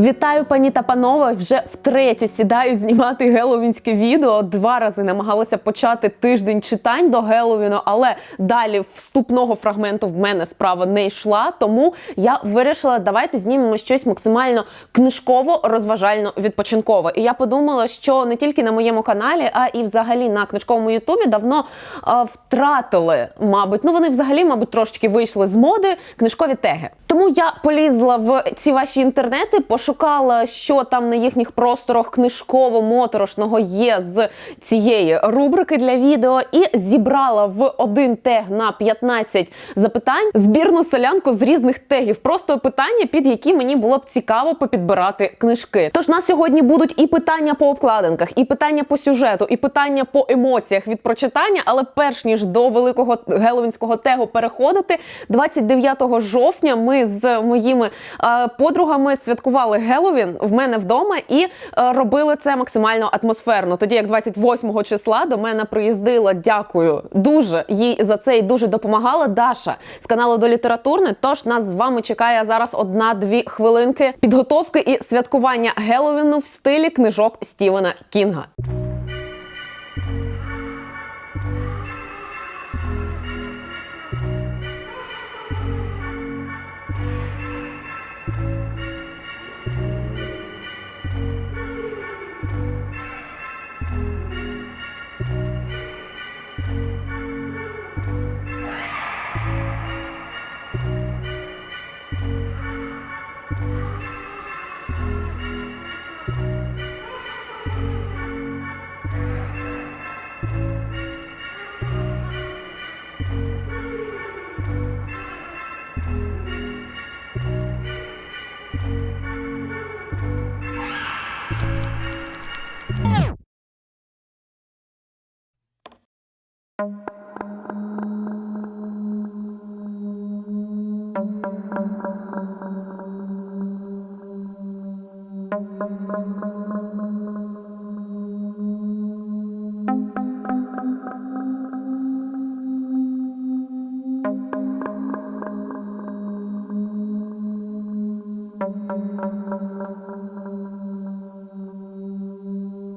Вітаю, пані та панове. Вже втретє сідаю знімати геловінське відео. Два рази намагалася почати тиждень читань до Геловіну, але далі вступного фрагменту в мене справа не йшла. Тому я вирішила, давайте знімемо щось максимально книжково, розважально, відпочинково. І я подумала, що не тільки на моєму каналі, а і взагалі на книжковому Ютубі давно а, втратили, мабуть, ну вони взагалі, мабуть, трошечки вийшли з моди книжкові теги. Тому я полізла в ці ваші інтернети, пошукала, що там на їхніх просторах книжково-моторошного є з цієї рубрики для відео, і зібрала в один тег на 15 запитань збірну солянку з різних тегів. Просто питання, під які мені було б цікаво попідбирати книжки. Тож на сьогодні будуть і питання по обкладинках, і питання по сюжету, і питання по емоціях від прочитання. Але перш ніж до великого геловінського тегу переходити, 29 жовтня ми з моїми е, подругами святкували Геловін в мене вдома і е, робили це максимально атмосферно. Тоді як 28 числа до мене приїздила. Дякую дуже їй за це і дуже допомагала Даша з каналу до літературне. Тож нас з вами чекає зараз одна-дві хвилинки підготовки і святкування Геловіну в стилі книжок Стівена Кінга.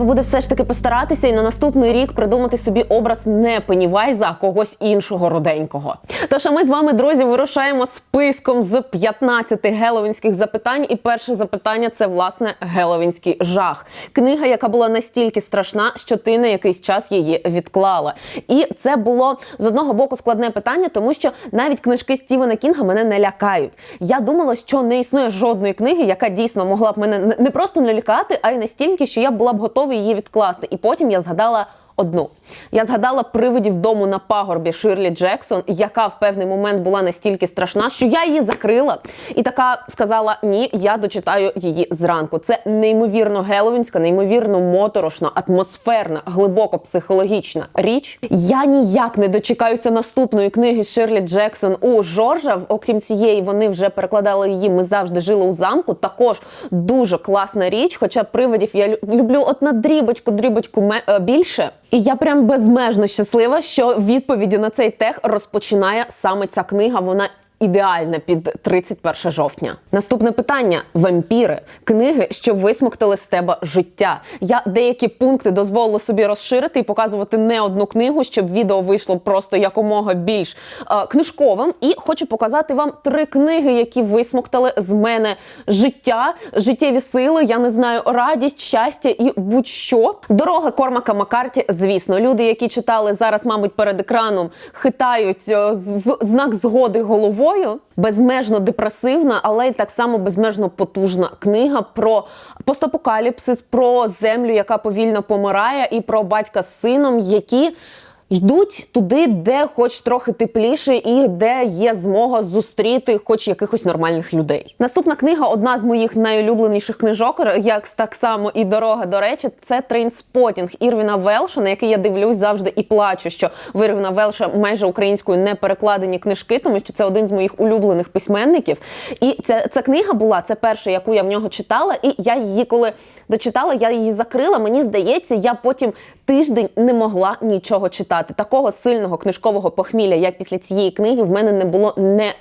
Треба буде все ж таки постаратися і на наступний рік придумати собі образ не Пеннівайза, а когось іншого руденького. Тож а ми з вами, друзі, вирушаємо списком з 15 геловінських запитань. І перше запитання це власне геловінський жах. Книга, яка була настільки страшна, що ти на якийсь час її відклала. І це було з одного боку складне питання, тому що навіть книжки Стівена Кінга мене не лякають. Я думала, що не існує жодної книги, яка дійсно могла б мене не просто не лякати, а й настільки, що я була б готова її відкласти. І потім я згадала одну. Я згадала привидів дому на пагорбі Ширлі Джексон, яка в певний момент була настільки страшна, що я її закрила і така сказала: Ні, я дочитаю її зранку. Це неймовірно геловінська, неймовірно моторошна, атмосферна, глибоко психологічна річ. Я ніяк не дочекаюся наступної книги Ширлі Джексон у Жоржа. Окрім цієї, вони вже перекладали її. Ми завжди жили у замку. Також дуже класна річ. Хоча привидів я люблю от на дрібочку, дрібочку більше. І я прям безмежно щаслива, що відповіді на цей тех розпочинає саме ця книга. Вона ідеальна під 31 жовтня. Наступне питання: вампіри, книги, що висмоктали з тебе життя. Я деякі пункти дозволила собі розширити і показувати не одну книгу, щоб відео вийшло просто якомога більш е, книжковим. І хочу показати вам три книги, які висмоктали з мене життя, життєві сили. Я не знаю, радість, щастя і будь-що. Дорога Кормака Макарті. Звісно, люди, які читали зараз, мабуть, перед екраном, хитають е, в знак згоди головою собою безмежно депресивна, але й так само безмежно потужна книга про постапокаліпсис, про землю, яка повільно помирає, і про батька з сином, які йдуть туди, де хоч трохи тепліше, і де є змога зустріти хоч якихось нормальних людей. Наступна книга одна з моїх найулюбленіших книжок, як так само і дорога. До речі, це Трейнспотінг Ірвіна Велша, на який я дивлюсь завжди і плачу, що в Ірвіна Велша майже українською не перекладені книжки, тому що це один з моїх улюблених письменників. І ця, ця книга була це перша, яку я в нього читала, і я її, коли дочитала, я її закрила. Мені здається, я потім тиждень не могла нічого читати. Такого сильного книжкового похмілля, як після цієї книги, в мене не було не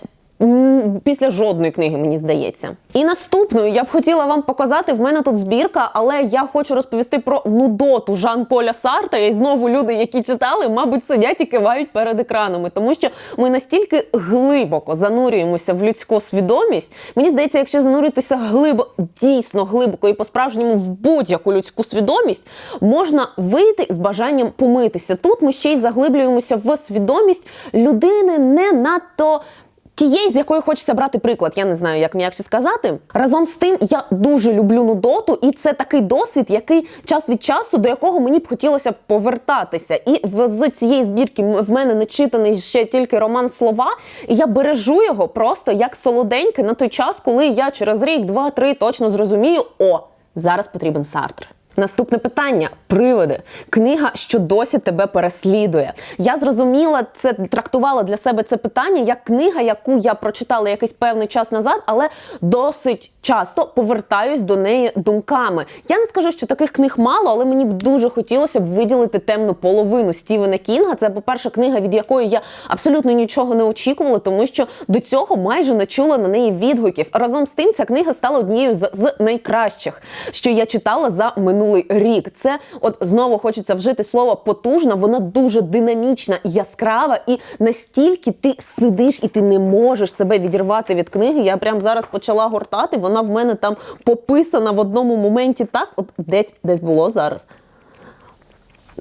Після жодної книги, мені здається. І наступною я б хотіла вам показати. В мене тут збірка, але я хочу розповісти про нудоту Жан Поля Сартра. І знову люди, які читали, мабуть, сидять і кивають перед екранами, тому що ми настільки глибоко занурюємося в людську свідомість. Мені здається, якщо зануритися глибоко, дійсно глибоко і по-справжньому в будь-яку людську свідомість, можна вийти з бажанням помитися. Тут ми ще й заглиблюємося в свідомість людини не надто. Тієї, з якої хочеться брати приклад, я не знаю, як м'якше сказати. Разом з тим, я дуже люблю нудоту, і це такий досвід, який час від часу до якого мені б хотілося повертатися. І з цієї збірки в мене не читаний ще тільки роман слова, і я бережу його просто як солоденький на той час, коли я через рік, два, три точно зрозумію, о, зараз потрібен Сартр. Наступне питання: привиди. Книга, що досі тебе переслідує. Я зрозуміла, це трактувала для себе це питання як книга, яку я прочитала якийсь певний час назад, але досить часто повертаюсь до неї думками. Я не скажу, що таких книг мало, але мені б дуже хотілося б виділити темну половину Стівена Кінга. Це, по-перше, книга, від якої я абсолютно нічого не очікувала, тому що до цього майже не чула на неї відгуків. Разом з тим, ця книга стала однією з, найкращих, що я читала за минулий минулий рік. Це от знову хочеться вжити слово потужна, вона дуже динамічна, яскрава, і настільки ти сидиш і ти не можеш себе відірвати від книги. Я прям зараз почала гортати. Вона в мене там пописана в одному моменті. Так, от десь десь було зараз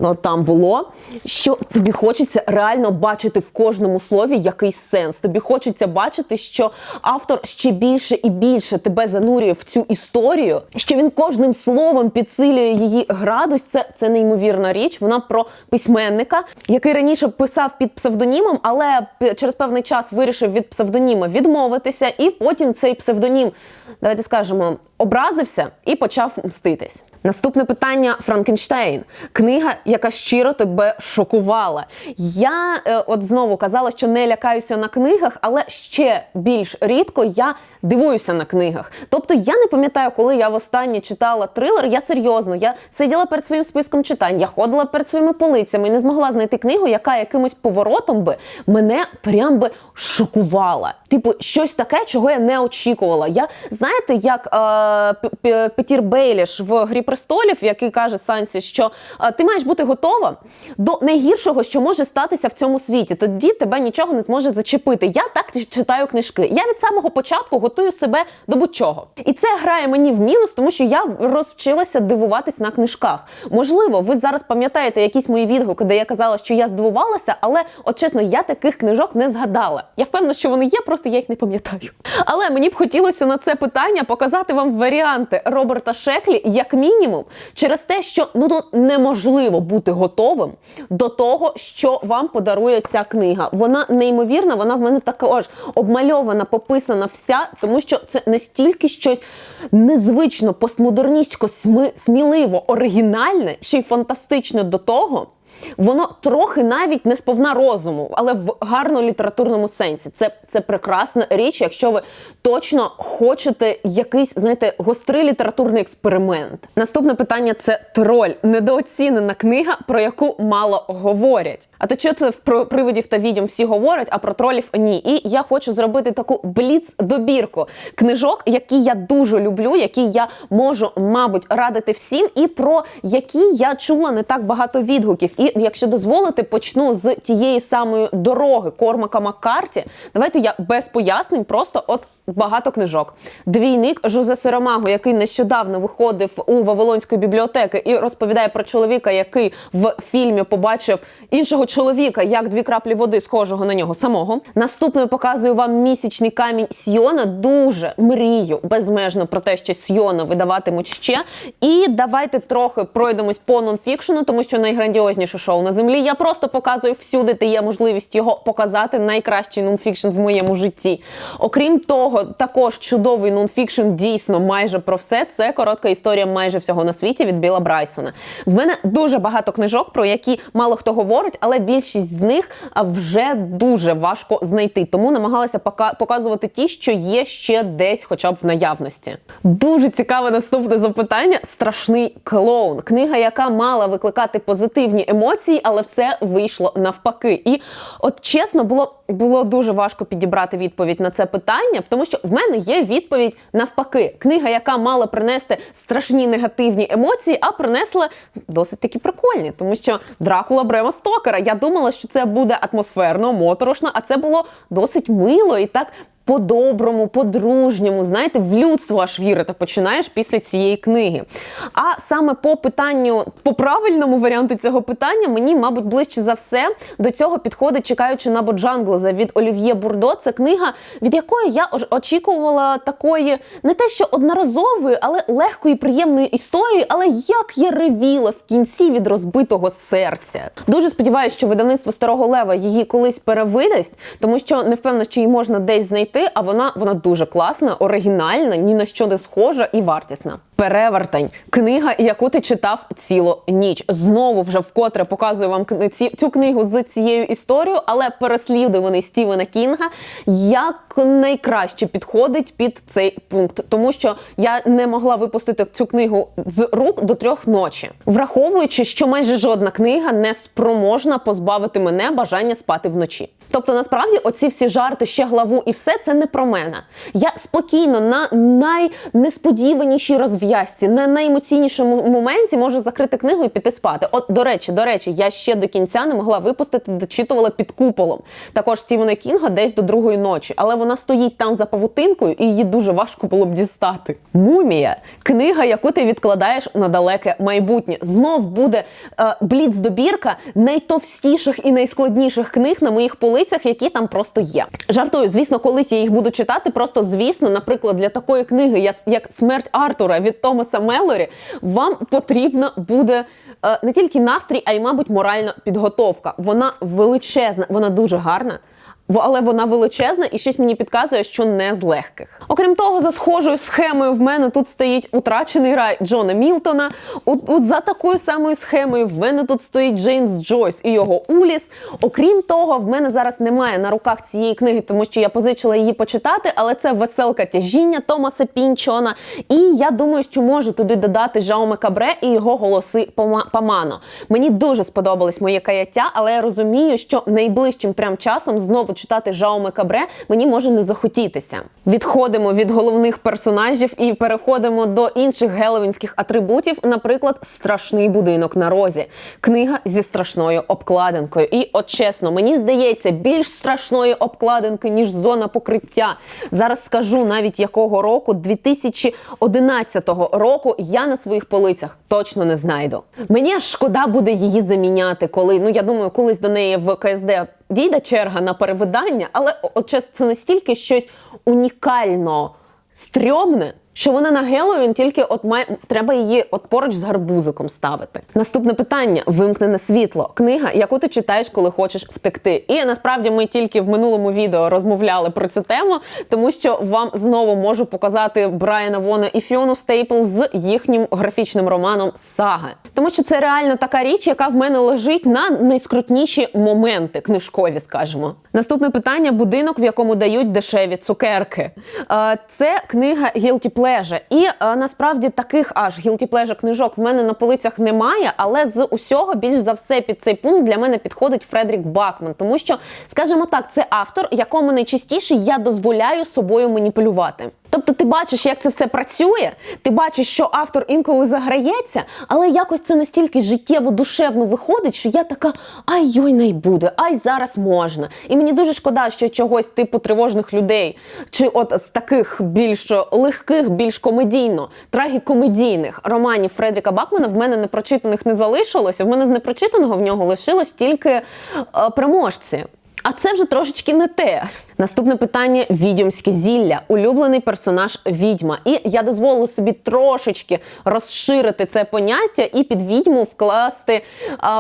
ну, там було, що тобі хочеться реально бачити в кожному слові якийсь сенс. Тобі хочеться бачити, що автор ще більше і більше тебе занурює в цю історію, що він кожним словом підсилює її градус. Це це неймовірна річ. Вона про письменника, який раніше писав під псевдонімом, але через певний час вирішив від псевдоніма відмовитися, і потім цей псевдонім, давайте скажемо, образився і почав мститись. Наступне питання Франкенштейн. Книга, яка щиро тебе шокувала. Я е, от знову казала, що не лякаюся на книгах, але ще більш рідко я дивуюся на книгах. Тобто я не пам'ятаю, коли я востаннє читала трилер. Я серйозно, я сиділа перед своїм списком читань, я ходила перед своїми полицями і не змогла знайти книгу, яка якимось поворотом би мене прям би шокувала. Типу, щось таке, чого я не очікувала. Я знаєте, як е, Петір Бейліш в Грі престолів, який каже Сансі, що е, ти маєш бути готова до найгіршого, що може статися в цьому світі. Тоді тебе нічого не зможе зачепити. Я так читаю книжки. Я від самого початку готую себе до будь-чого. І це грає мені в мінус, тому що я розчилася дивуватись на книжках. Можливо, ви зараз пам'ятаєте якісь мої відгуки, де я казала, що я здивувалася, але от чесно, я таких книжок не згадала. Я впевнена, що вони є, просто я їх не пам'ятаю. Але мені б хотілося на це питання показати вам варіанти Роберта Шеклі, як мінімум, через те, що ну тут неможливо бути готовим до того, що вам подарує ця книга. Вона неймовірна, вона в мене також обмальована, пописана вся тому що це настільки щось незвично, постмодерністсько, сміливо, оригінальне, ще й фантастичне до того. Воно трохи навіть не сповна розуму, але в гарно літературному сенсі. Це це прекрасна річ, якщо ви точно хочете якийсь, знаєте, гострий літературний експеримент. Наступне питання це троль, недооцінена книга, про яку мало говорять. А то що це про привидів та відьом всі говорять, а про тролів ні. І я хочу зробити таку бліц-добірку книжок, які я дуже люблю, які я можу, мабуть, радити всім, і про які я чула не так багато відгуків. І якщо дозволите, почну з тієї самої дороги Кормака Маккарті. Давайте я без пояснень просто от багато книжок. Двійник Жозе Сиромагу, який нещодавно виходив у Вавилонської бібліотеки і розповідає про чоловіка, який в фільмі побачив іншого чоловіка, як дві краплі води, схожого на нього самого. Наступною показую вам місячний камінь Сйона. Дуже мрію безмежно про те, що Сйона видаватимуть ще. І давайте трохи пройдемось по нонфікшену, тому що найграндіозніше шоу на землі. Я просто показую всюди, де є можливість його показати. Найкращий нонфікшн в моєму житті. Окрім того, також чудовий нонфікшн дійсно майже про все. Це коротка історія майже всього на світі від Біла Брайсона. В мене дуже багато книжок, про які мало хто говорить, але більшість з них вже дуже важко знайти. Тому намагалася показувати ті, що є ще десь, хоча б в наявності. Дуже цікаве наступне запитання: страшний клоун. Книга, яка мала викликати позитивні емоції, але все вийшло навпаки. І от чесно, було, було дуже важко підібрати відповідь на це питання, тому що в мене є відповідь навпаки. Книга, яка мала принести страшні негативні емоції, а принесла досить таки прикольні, тому що Дракула Брема Стокера. Я думала, що це буде атмосферно, моторошно, а це було досить мило і так. По-доброму, по-дружньому, знаєте, в людство аж вірити починаєш після цієї книги. А саме по питанню, по правильному варіанту цього питання, мені, мабуть, ближче за все до цього підходить, чекаючи на Боджанглеза від Олів'є Бурдо. Це книга, від якої я очікувала такої, не те, що одноразової, але легкої, приємної історії. Але як я ревіла в кінці від розбитого серця. Дуже сподіваюся, що видавництво старого лева її колись перевидасть, тому що не впевнена, що її можна десь знайти. А вона вона дуже класна, оригінальна, ні на що не схожа і вартісна. Перевертень книга, яку ти читав цілу ніч. Знову вже вкотре показую вам цю книгу з цією історією, але переслідуваний Стівена Кінга як найкраще підходить під цей пункт, тому що я не могла випустити цю книгу з рук до трьох ночі, враховуючи, що майже жодна книга не спроможна позбавити мене бажання спати вночі. Тобто, насправді, оці всі жарти, ще главу і все це не про мене. Я спокійно на найнесподіванішій розв'язці, на найемоційнішому моменті можу закрити книгу і піти спати. От, до речі, до речі, я ще до кінця не могла випустити, дочитувала під куполом. Також Стівена Кінга десь до другої ночі, але вона стоїть там за павутинкою, і її дуже важко було б дістати. Мумія книга, яку ти відкладаєш на далеке майбутнє. Знов буде е, бліц-добірка найтовстіших і найскладніших книг на моїх полицях, які там просто є. Жартую, звісно, колись я їх буду читати. Просто звісно, наприклад, для такої книги, як- Смерть Артура від Томаса Меллорі, вам потрібна буде е, не тільки настрій, а й, мабуть, моральна підготовка. Вона величезна, вона дуже гарна. Але вона величезна і щось мені підказує, що не з легких. Окрім того, за схожою схемою в мене тут стоїть утрачений рай Джона Мілтона. У, у- за такою самою схемою в мене тут стоїть Джеймс Джойс і його Уліс. Окрім того, в мене зараз немає на руках цієї книги, тому що я позичила її почитати, але це веселка тяжіння Томаса Пінчона. І я думаю, що можу туди додати Жауме Кабре і його голоси Памано. Мені дуже сподобалось моє каяття, але я розумію, що найближчим прям часом знову читати Жауме Кабре мені може не захотітися. Відходимо від головних персонажів і переходимо до інших геловінських атрибутів, наприклад, страшний будинок на розі, книга зі страшною обкладинкою. І от чесно, мені здається, більш страшної обкладинки ніж зона покриття. Зараз скажу навіть якого року, 2011 року, я на своїх полицях точно не знайду. Мені аж шкода буде її заміняти, коли ну я думаю, колись до неї в КСД дійде черга на перевидання, але от час це настільки щось унікально стрьомне. Що вона на Геловін тільки от має треба її от поруч з гарбузиком ставити. Наступне питання: вимкнене світло. Книга, яку ти читаєш, коли хочеш втекти. І насправді ми тільки в минулому відео розмовляли про цю тему, тому що вам знову можу показати Брайана Вона і Фіону Стейпл з їхнім графічним романом Сага. Тому що це реально така річ, яка в мене лежить на найскрутніші моменти книжкові, скажімо. Наступне питання: будинок, в якому дають дешеві цукерки. Е, Це книга Guilty Pleasure. І е, насправді таких аж Guilty Pleasure книжок в мене на полицях немає, але з усього більш за все під цей пункт для мене підходить Фредрік Бакман, тому що, скажімо так, це автор, якому найчастіше я дозволяю собою маніпулювати. Тобто ти бачиш, як це все працює, ти бачиш, що автор інколи заграється, але якось це настільки життєво душевно виходить, що я така ай йой не буде, ай зараз можна. І мені дуже шкода, що чогось типу тривожних людей, чи от з таких більш легких, більш комедійно, трагікомедійних романів Фредріка Бакмана в мене непрочитаних не залишилося. В мене з непрочитаного в нього лишилось тільки е, переможці. А це вже трошечки не те. Наступне питання: відьомське зілля, улюблений персонаж відьма. І я дозволила собі трошечки розширити це поняття і під відьму вкласти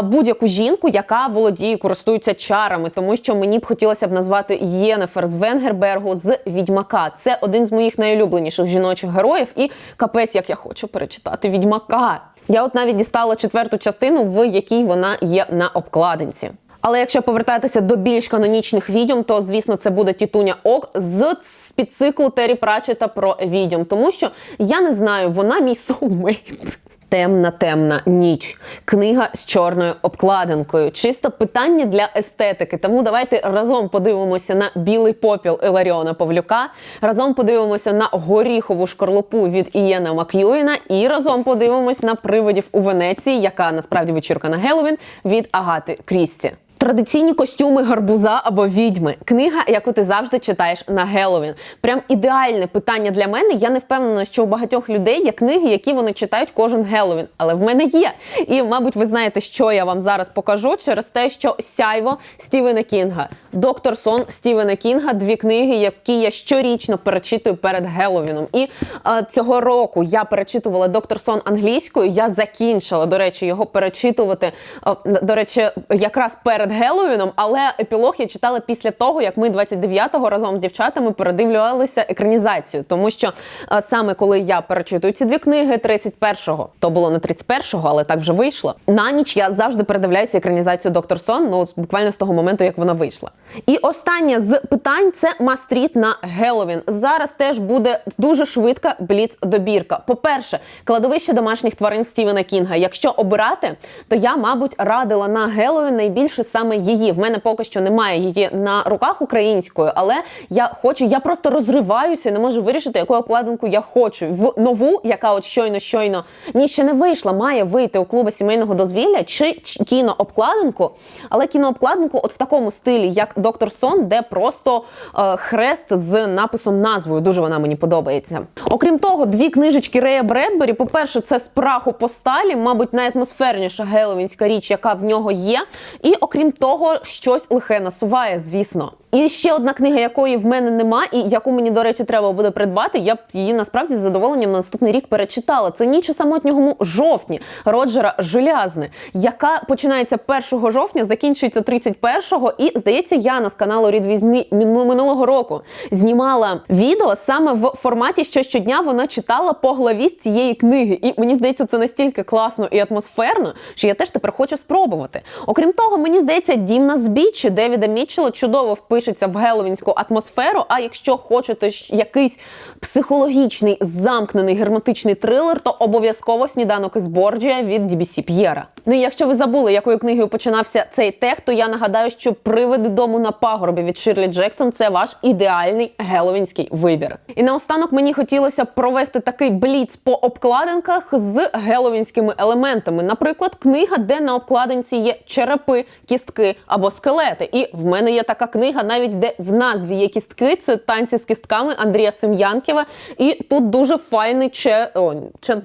будь-яку жінку, яка володіє, користується чарами, тому що мені б хотілося б назвати Єнефер з Венгербергу з відьмака. Це один з моїх найулюбленіших жіночих героїв. І капець, як я хочу перечитати відьмака. Я от навіть дістала четверту частину, в якій вона є на обкладинці. Але якщо повертатися до більш канонічних відьом, то звісно це буде тітуня Ок з підциклу Террі Пратчета про відьом, тому що я не знаю, вона мій соулмейт. Темна, темна ніч. Книга з чорною обкладинкою. Чисто питання для естетики. Тому давайте разом подивимося на білий попіл Іларіона Павлюка. Разом подивимося на горіхову шкарлупу від Ієна Мак'юїна. І разом подивимось на привидів у Венеції, яка насправді вечірка на Геловін від Агати Крісті. Традиційні костюми гарбуза або відьми. Книга, яку ти завжди читаєш на Геловін. Прям ідеальне питання для мене. Я не впевнена, що у багатьох людей є книги, які вони читають кожен Геловін. Але в мене є. І, мабуть, ви знаєте, що я вам зараз покажу через те, що сяйво Стівена Кінга, Доктор Сон Стівена Кінга дві книги, які я щорічно перечитую перед Геловіном. І е, цього року я перечитувала Доктор Сон англійською. Я закінчила, до речі, його перечитувати. Е, до речі, якраз перед Геловіном, але епілог я читала після того, як ми 29-го разом з дівчатами передивлювалися екранізацію. Тому що а, саме коли я перечитую ці дві книги, 31-го, то було не 31-го, але так вже вийшло. На ніч я завжди передивляюся екранізацію Доктор Сон, ну буквально з того моменту, як вона вийшла. І останнє з питань це мастріт на Геловін. Зараз теж буде дуже швидка бліц добірка. По-перше, кладовище домашніх тварин Стівена Кінга. Якщо обирати, то я, мабуть, радила на Геловін найбільше саме її. В мене поки що немає її на руках українською, але я хочу, я просто розриваюся, не можу вирішити, яку обкладинку я хочу. В нову, яка от щойно щойно ні, ще не вийшла, має вийти у клубу сімейного дозвілля чи кінообкладинку, але кінообкладинку, от в такому стилі, як Доктор Сон, де просто е, хрест з написом назвою. Дуже вона мені подобається. Окрім того, дві книжечки Рея Бредбері. По перше, це з праху по сталі, мабуть, найатмосферніша геловінська річ, яка в нього є. І окрім того, щось лихе насуває, звісно. І ще одна книга, якої в мене нема, і яку мені, до речі, треба буде придбати. Я б її насправді з задоволенням на наступний рік перечитала. Це ніч у самотньому жовтні Роджера Желязне, яка починається 1 жовтня, закінчується 31-го. І здається, Яна з каналу Рід Візьмі минулого року знімала відео саме в форматі, що щодня вона читала по главі з цієї книги. І мені здається, це настільки класно і атмосферно, що я теж тепер хочу спробувати. Окрім того, мені здається, дім на збіччі Девіда Мітчелла чудово впишеться в геловінську атмосферу. А якщо хочете якийсь психологічний замкнений герметичний трилер, то обов'язково сніданок із Борджія від DBC П'єра. Ну і якщо ви забули, якою книгою починався цей тех, то я нагадаю, що привиди дому на пагорбі від Ширлі Джексон це ваш ідеальний геловінський вибір. І наостанок мені хотілося провести такий бліц по обкладинках з геловінськими елементами. Наприклад, книга, де на обкладинці є черепи, кістки або скелети. І в мене є така книга, навіть де в назві є кістки. Це танці з кістками Андрія Сем'янкєва. І тут дуже файний че... О,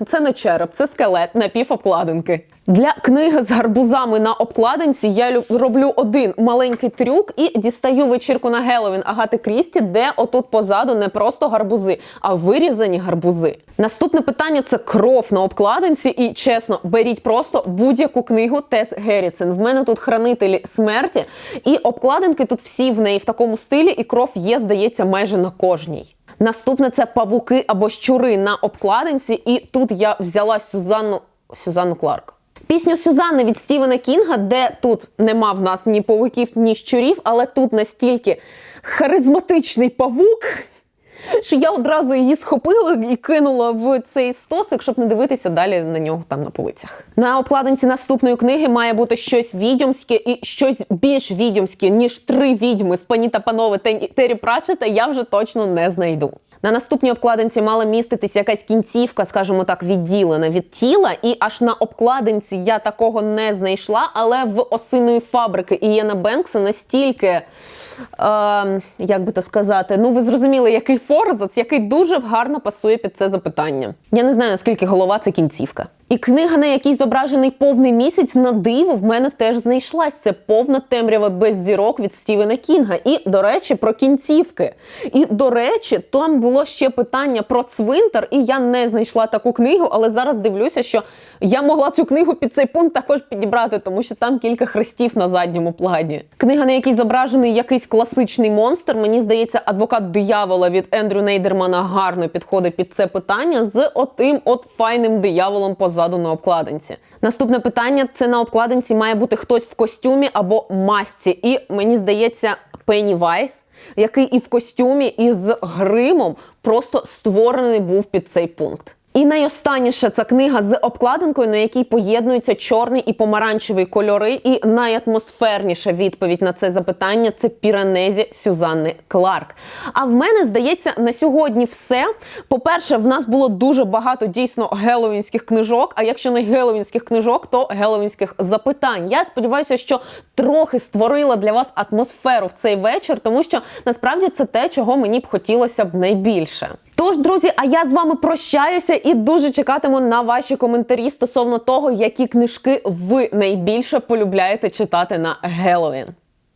це не череп, це скелет напівобкладинки. Для книги з гарбузами на обкладинці я роблю один маленький трюк і дістаю вечірку на Геловін Агати Крісті, де отут позаду не просто гарбузи, а вирізані гарбузи. Наступне питання це кров на обкладинці. І чесно, беріть просто будь-яку книгу Тес Геріцен. В мене тут хранителі смерті, і обкладинки тут всі в неї в такому стилі, і кров є, здається, майже на кожній. Наступне це павуки або щури на обкладинці, і тут я взяла Сюзанну Сюзанну Кларк. Пісню Сюзанни від Стівена Кінга, де тут нема в нас ні павуків, ні щурів, але тут настільки харизматичний павук, що я одразу її схопила і кинула в цей стосик, щоб не дивитися далі на нього там на полицях. На обкладинці наступної книги має бути щось відьомське і щось більш відьомське, ніж три відьми з пані та панове Террі Пратчета я вже точно не знайду. На наступній обкладинці мала міститись якась кінцівка, скажімо так, відділена від тіла. І аж на обкладинці я такого не знайшла. Але в осиної фабрики Ієна Бенкса настільки, е, як би то сказати, ну ви зрозуміли, який форзац, який дуже гарно пасує під це запитання. Я не знаю, наскільки голова це кінцівка. І книга, на якій зображений повний місяць, на диво в мене теж знайшлась. Це повна темрява без зірок від Стівена Кінга. І, до речі, про кінцівки. І, до речі, там було ще питання про цвинтар, і я не знайшла таку книгу, але зараз дивлюся, що я могла цю книгу під цей пункт також підібрати, тому що там кілька хрестів на задньому плані. Книга, на якій зображений якийсь класичний монстр. Мені здається, адвокат диявола від Ендрю Нейдермана гарно підходить під це питання з отим от файним дияволом позаду на обкладинці. Наступне питання: це на обкладинці має бути хтось в костюмі або масці. І мені здається, Пеннівайс, який і в костюмі, і з гримом просто створений був під цей пункт. І найостанніша ця книга з обкладинкою, на якій поєднуються чорний і помаранчевий кольори. І найатмосферніша відповідь на це запитання це Піранезі Сюзанни Кларк. А в мене здається на сьогодні все. По-перше, в нас було дуже багато дійсно геловінських книжок. А якщо не геловінських книжок, то геловінських запитань. Я сподіваюся, що трохи створила для вас атмосферу в цей вечір, тому що насправді це те, чого мені б хотілося б найбільше. Тож, друзі, а я з вами прощаюся і дуже чекатиму на ваші коментарі стосовно того, які книжки ви найбільше полюбляєте читати на Геловін.